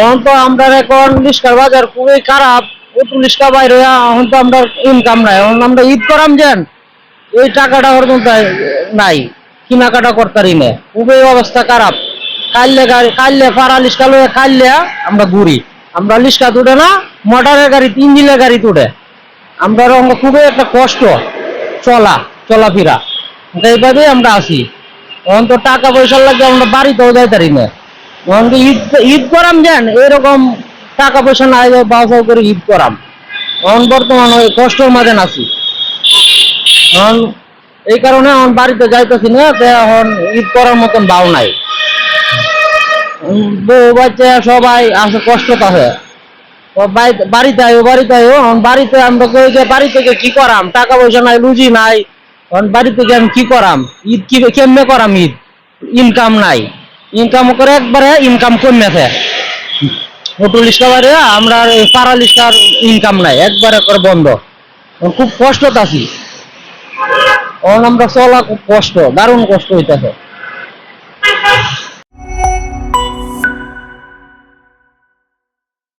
এখন তো আমরা এখন লিস্কার বাজার খুবই খারাপ প্রচুর লিস্কা বাইরে এখন তো আমরা ইনকাম নাই। এখন আমরা ঈদ করাম যেন, এই টাকাটা পর্যন্ত নাই, কেনাকাটা করতারি না। খুবই অবস্থা খারাপ। কাইলে গাড়ি, কাইলে পাড়া লিস্কা লয়ে কাইলে আমরা ঘুরি। আমরা লিস্কা তুলে না, মোটরের গাড়ি তিন দিনের গাড়ি তুলে আমরা খুবই একটা কষ্ট, চলা, চলাফেরা। এইভাবে আমরা আছি। এখন তো টাকা পয়সা লাগে আমরা বাড়িতেও যাইতারি না। এখন তো ঈদ ঈদ করাম যেন এরকম টাকা পয়সা নাই বাসাও করে ঈদ করাম। এখন বর্তমান ওই কষ্টের মাঝে আছি এখন এই কারণে এখন বাড়িতে যাইতেছি না এখন ঈদ করার মতন বাউ নাই। বউ বাচ্চা সবাই আসে কষ্ট আছে বাড়িতে আইও বাড়িতে আইও এখন বাড়িতে আমরা কই যে বাড়ি থেকে কি করাম? টাকা পয়সা নাই, রুজি নাই। এখন বাড়ি থেকে আমি কি করাম? ঈদ কি কেমনে করাম ঈদ? ইনকাম নাই। ইনকাম করে একবারে ইনকাম কমেছে মোটর লিস্টা বাইরে, আমরা পাড়া লিস্টার ইনকাম নাই, একবারে করে বন্ধ। খুব কষ্ট আছি। আমরা চলা খুব কষ্ট, দারুণ কষ্ট হইতেছে।